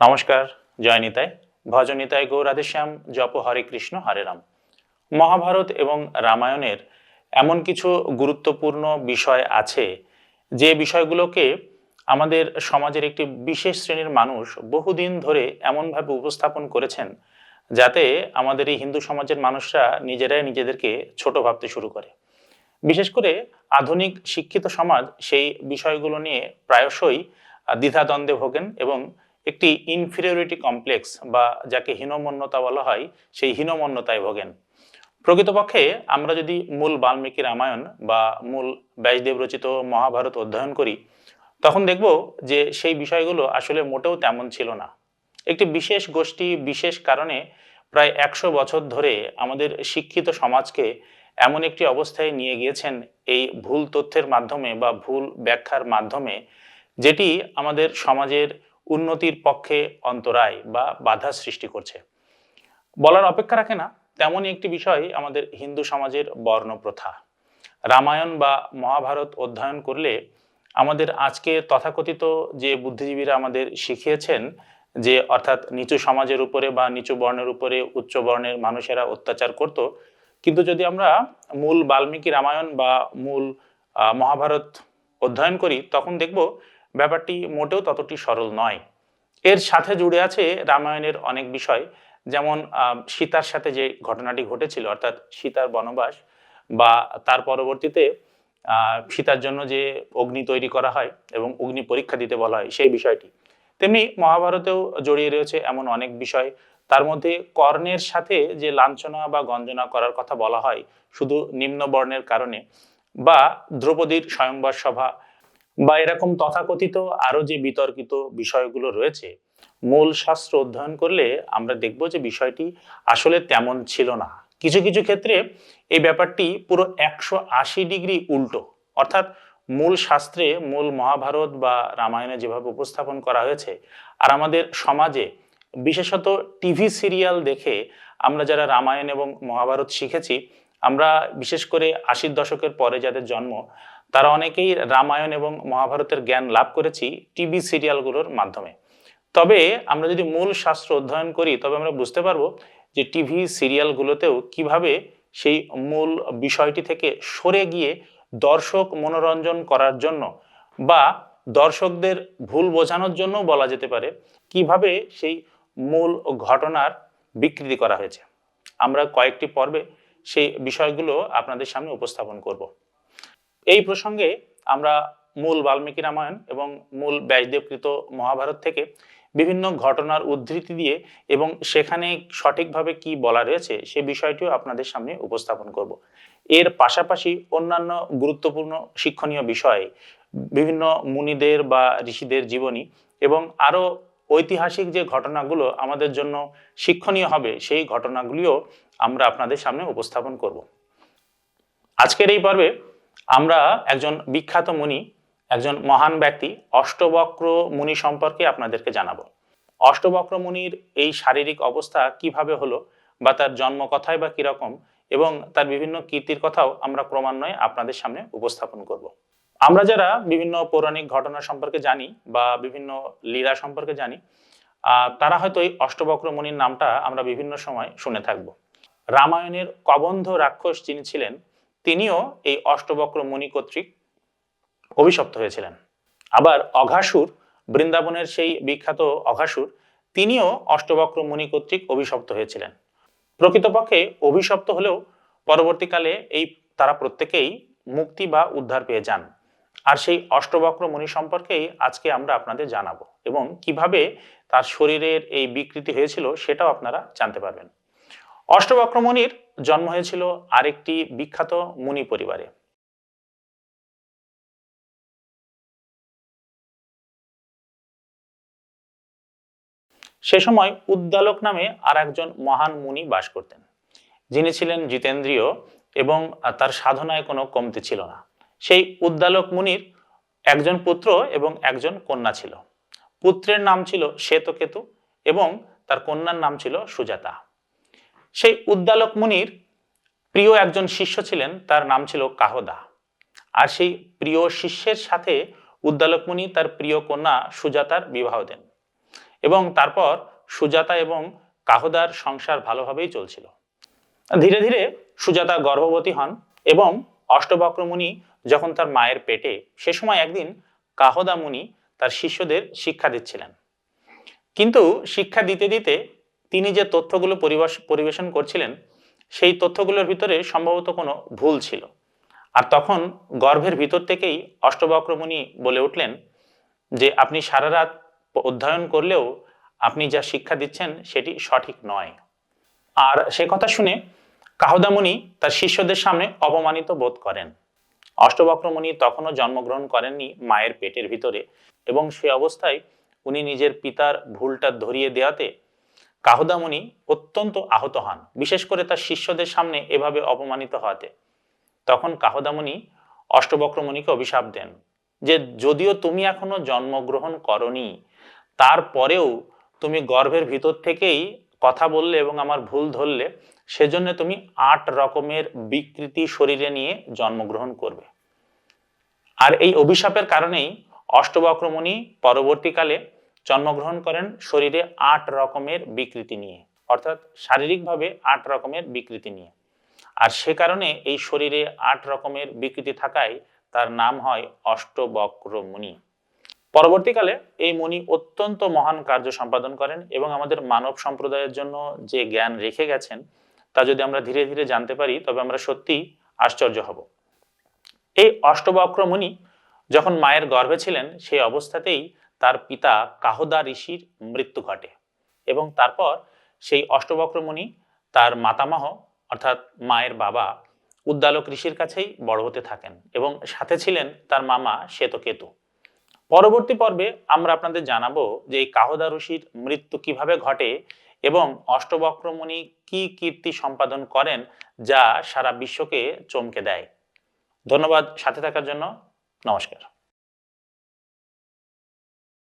নমস্কার, জয় নিতাই। ভজ নিতাই গৌ রাধেশ্যাম জপ হরে কৃষ্ণ, হরে রাম। মহাভারত এবং রামায়ণের এমন কিছু গুরুত্বপূর্ণ বিষয় আছে, যে বিষয়গুলোকে আমাদের সমাজের একটি বিশেষ শ্রেণির মানুষ বহুদিন ধরে এমনভাবে উপস্থাপন করেছেন, যাতে আমাদের এই হিন্দু সমাজের মানুষরা নিজেরাই নিজেদেরকে ছোট ভাবতে শুরু করে। বিশেষ করে আধুনিক শিক্ষিত সমাজ সেই বিষয়গুলো নিয়ে প্রায়শই দ্বিধাদ্বন্দ্বে ভোগেন এবং একটি ইনফিরিয়রিটি কমপ্লেক্স বা যাকে হীনমন্যতা বলা হয়, সেই হীনমন্যতায় ভোগেন। প্রকৃতপক্ষে আমরা যদি মূল বাল্মীকি রামায়ণ বা মূল ব্যাসদেব রচিত মহাভারত অধ্যয়ন করি, তখন দেখব যে সেই বিষয়গুলো আসলে মোটেও তেমন ছিল না। একটি বিশেষ গোষ্ঠী, বিশেষ কারণে প্রায় একশো বছর ধরে আমাদের শিক্ষিত সমাজকে এমন একটি অবস্থায় নিয়ে গিয়েছেন এই ভুল তথ্যের মাধ্যমে বা ভুল ব্যাখ্যার মাধ্যমে, যেটি আমাদের সমাজের উন্নতির পক্ষে অন্তরায় বা বাধা সৃষ্টি করছে। বলার অপেক্ষা রাখে না, তেমনই একটি বিষয় আমাদের হিন্দু সমাজের বর্ণ প্রথা রামায়ণ বা মহাভারত অধ্যয়ন করলে আমাদের আজকে তথাকথিত যে বুদ্ধিজীবীরা আমাদের শিখিয়েছেন, যে অর্থাৎ নিচু সমাজের উপরে বা নিচু বর্ণের উপরে উচ্চ বর্ণের মানুষেরা অত্যাচার করত, কিন্তু যদি আমরা মূল বাল্মীকি রামায়ণ বা মূল মহাভারত অধ্যয়ন করি, তখন দেখব ব্যাপারটি মোটেও ততটি সরল নয়। এর সাথে জুড়ে আছে রামায়ণের অনেক বিষয়, যেমন সীতার সাথে যে ঘটনাটি ঘটেছিল, অর্থাৎ সীতার বনবাস বা তার পরবর্তীতে সীতার জন্য যে অগ্নি তৈরি করা হয় এবং অগ্নি পরীক্ষা দিতে বলা হয় সেই বিষয়টি। তেমনি মহাভারতেও জড়িয়ে রয়েছে এমন অনেক বিষয়। তার মধ্যে কর্ণের সাথে যে লাঞ্ছনা বা গঞ্জনা করার কথা বলা হয়, শুধু নিম্ন বর্ণের কারণে, বা দ্রৌপদীর স্বয়ংবর সভা বা এরকম তথাকথিত আরও যে বিতর্কিত বিষয়গুলো রয়েছে, মূল শাস্ত্র অধ্যয়ন করলে আমরা দেখব যে বিষয়টি আসলে তেমন ছিল না। কিছু কিছু ক্ষেত্রে এই ব্যাপারটি পুরো একশো আশি ডিগ্রি উল্টো, অর্থাৎ মূল শাস্ত্রে, মূল মহাভারত বা রামায়ণে যেভাবে উপস্থাপন করা হয়েছে, আর আমাদের সমাজে বিশেষত টিভি সিরিয়াল দেখে আমরা যারা রামায়ণ এবং মহাভারত শিখেছি, আমরা বিশেষ করে আশির দশকের পরে যাদের জন্ম তারা অনেকেই রামায়ণ এবং মহাভারতের জ্ঞান লাভ করেছি টিভি সিরিয়ালগুলোর মাধ্যমে। তবে আমরা যদি মূল শাস্ত্র অধ্যয়ন করি, তবে আমরা বুঝতে পারব যে টিভি সিরিয়ালগুলোতেও কীভাবে সেই মূল বিষয়টি থেকে সরে গিয়ে দর্শক মনোরঞ্জন করার জন্য বা দর্শকদের ভুল বোঝানোর জন্য বলা যেতে পারে, কীভাবে সেই মূল ঘটনার বিকৃতি করা হয়েছে। আমরা কয়েকটি পর্বে সেই বিষয়গুলো আপনাদের সামনে উপস্থাপন করব। এই প্রসঙ্গে আমরা মূল বাল্মীকি রামায়ণ এবং মূল ব্যাসদেবকৃত মহাভারত থেকে বিভিন্ন ঘটনার উদ্ধৃতি দিয়ে এবং সেখানে সঠিকভাবে কি বলা রয়েছে সে বিষয়টিও আপনাদের সামনে উপস্থাপন করব। এর পাশাপাশি অন্যান্য গুরুত্বপূর্ণ শিক্ষণীয় বিষয়ে, বিভিন্ন মুনিদের বা ঋষিদের জীবনী এবং আরও ঐতিহাসিক যে ঘটনাগুলো আমাদের জন্য শিক্ষণীয় হবে, সেই ঘটনাগুলিও আমরা আপনাদের সামনে উপস্থাপন করব। আজকের এই পর্বে আমরা একজন বিখ্যাত মুনি, একজন মহান ব্যক্তি, অষ্টবক্র মুনি সম্পর্কে আপনাদেরকে জানাব। অষ্টবক্র মুনির এই শারীরিক অবস্থা কীভাবে হলো বা তার জন্ম কথায় বা কীরকম এবং তার বিভিন্ন কীর্তির কথাও আমরা ক্রমান্বয়ে আপনাদের সামনে উপস্থাপন করব। আমরা যারা বিভিন্ন পৌরাণিক ঘটনা সম্পর্কে জানি বা বিভিন্ন লীলা সম্পর্কে জানি তারা হয়তো এই অষ্টবক্র মুনির নামটা আমরা বিভিন্ন সময় শুনে থাকব। রামায়ণের কবন্ধ রাক্ষস যিনি ছিলেন তিনিও এই অষ্টবক্র মুনি কর্তৃক অভিশপ্ত হয়েছিলেন। আবার অঘাসুর, বৃন্দাবনের সেই বিখ্যাত অঘাসুর, তিনিও অষ্টবক্র মুনি কর্তৃক অভিশপ্ত হয়েছিলেন। প্রকৃতপক্ষে অভিশপ্ত হলেও পরবর্তীকালে এই তারা প্রত্যেকেই মুক্তি বা উদ্ধার পেয়ে যান। আর সেই অষ্টবক্র মুনি সম্পর্কেই আজকে আমরা আপনাদের জানাব এবং কীভাবে তার শরীরের এই বিকৃতি হয়েছিল সেটাও আপনারা জানতে পারবেন। অষ্টবক্র মুনির জন্ম হয়েছিল আরেকটি বিখ্যাত মুনি পরিবারে। সে সময় উদ্দালক নামে আর একজন মহান মুনি বাস করতেন। যিনি ছিলেন জিতেন্দ্রীয় এবং তার সাধনায় কোনো কমতি ছিল না। সেই উদ্দালক মুনির একজন পুত্র এবং একজন কন্যা ছিল। পুত্রের নাম ছিল শ্বেতকেতু এবং তার কন্যার নাম ছিল সুজাতা। সেই উদ্দালক মুনির প্রিয় একজন শিষ্য ছিলেন, তার নাম ছিল কাহদা। আর সেই প্রিয় শিষ্যের সাথে উদ্দালক মুনি তার প্রিয় কন্যা সুজাতার বিবাহ দেন এবং তারপর সুজাতা এবং কাহদার সংসার ভালোভাবেই চলছিল। ধীরে ধীরে সুজাতা গর্ভবতী হন এবং অষ্টবক্র মুনি যখন তার মায়ের পেটে, সে সময় একদিন কাহদা মুনি তার শিষ্যদের শিক্ষা দিচ্ছিলেন। কিন্তু শিক্ষা দিতে দিতে তিনি যে তথ্যগুলো পরিবেশন করছিলেন, সেই তথ্যগুলোর ভিতরে সম্ভবত কোনো ভুল ছিল। আর তখন গর্ভের ভিতর থেকেই অষ্টবক্রমণি বলে উঠলেন যে, আপনি সারা রাত অধ্যয়ন করলেও আপনি যা শিক্ষা দিচ্ছেন সেটি সঠিক নয়। আর সে কথা শুনে কাহদামুনি তার শিষ্যদের সামনে অপমানিত বোধ করেন। অষ্টবক্রমণি তখনও জন্মগ্রহণ করেননি মায়ের পেটের ভিতরে এবং সে অবস্থায় উনি নিজের পিতার ভুলটা ধরিয়ে দেওয়াতে কাহদামুনি অত্যন্ত আহত হন, বিশেষ করে তার শিষ্যদের সামনে এভাবে অপমানিত হওয়াতে। তখন কাহদামুনি অষ্টবক্রমণিকে অভিশাপ দেন যে, যদিও তুমি এখনও জন্মগ্রহণ করনি, তারপরেও তুমি গর্ভের ভিতর থেকেই কথা বললে এবং আমার ভুল ধরলে, সেজন্য তুমি আট রকমের বিকৃতি শরীরে নিয়ে জন্মগ্রহণ করবে। আর এই অভিশাপের কারণেই অষ্টবক্র মুনি পরবর্তীকালে জন্মগ্রহণ করেন শরীরে আট রকমের বিকৃতি নিয়ে, অর্থাৎ শারীরিকভাবে আট রকমের বিকৃতি নিয়ে। আর সে কারণে এই শরীরে আট রকমের বিকৃতি থাকায় তার নাম হয় অষ্টবক্র মুনি পরবর্তীকালে এই মুনি অত্যন্ত মহান কার্য সম্পাদন করেন এবং আমাদের মানব সম্প্রদায়ের জন্য যে জ্ঞান রেখে গেছেন, তা যদি আমরা ধীরে ধীরে জানতে পারি, তবে আমরা সত্যি আশ্চর্য হব। এই অষ্টবক্র মুনি যখন মায়ের গর্ভে ছিলেন, সেই অবস্থাতেই তার পিতা কাহদা ঋষির মৃত্যু ঘটে এবং তারপর সেই অষ্টবক্রমণি তার মাতামহ, অর্থাৎ মায়ের বাবা, উদ্দালক ঋষির কাছেই বড় হতে থাকেন এবং সাথে ছিলেন তার মামা শ্বেতকেতু। পরবর্তী পর্বে আমরা আপনাদের জানাব যে এই কাহদা ঋষির মৃত্যু কীভাবে ঘটে এবং অষ্টবক্রমণি কি কীর্তি সম্পাদন করেন যা সারা বিশ্বকে চমকে দেয়। ধন্যবাদ সাথে থাকার জন্য। নমস্কার।